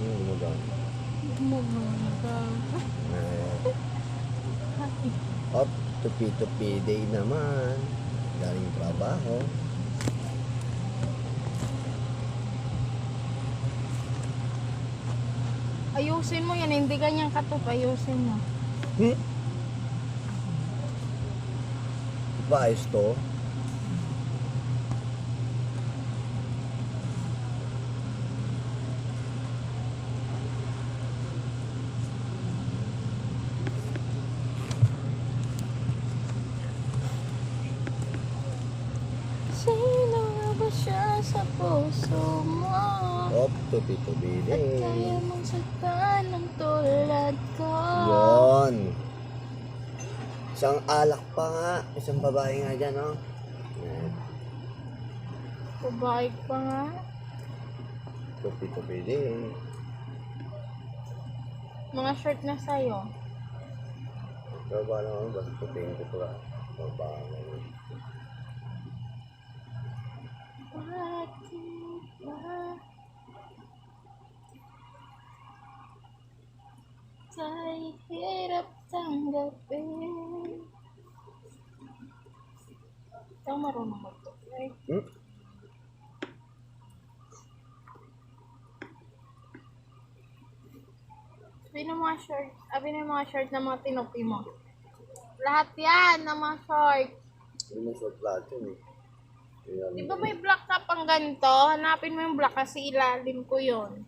gumagana. Gumagana. Eh, Up, tupi-tupi day naman. Galing trabaho. Ayusin mo yan, hindi ganyan katop. Ayusin mo. Hmm? Ba, ayos to? Sino nga ba siya sa puso mo? Up, tupi-tupi At kaya mong saktan ng tulad ko. Yun. Isang alak pa nga. Isang babae nga dyan, oh. Yan. Babae pa nga. Tupi-tupi day. Mga shirt na sa'yo. Pero ba naman, basta tupiin ko pa. Babae. Bakit ba Tay hirap tanggapin Ikaw marunong mag-play. Hmm? Sabi ng mga short, sabi ng mga short na mga tinupi mo. Lahat yan ng mga short. Hindi mo short lahat yun eh. Di ba may black ka pang ganito? Hanapin mo yung black kasi ilalim ko yon.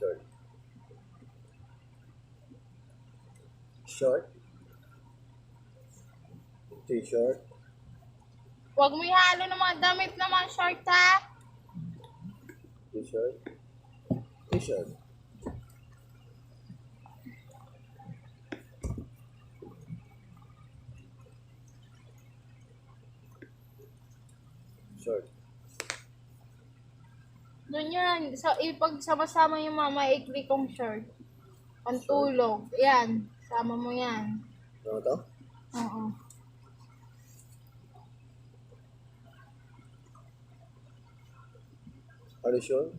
Short. Short? T-shirt? Huwag mo ihalo ng mga damit na mga short ha. T-shirt? T-shirt? Short. Doon yan. So, ipag sama-sama yung mga maikli kong short. Pantulog. Yan. Sama mo yan. Ano to? Oo. Ano short?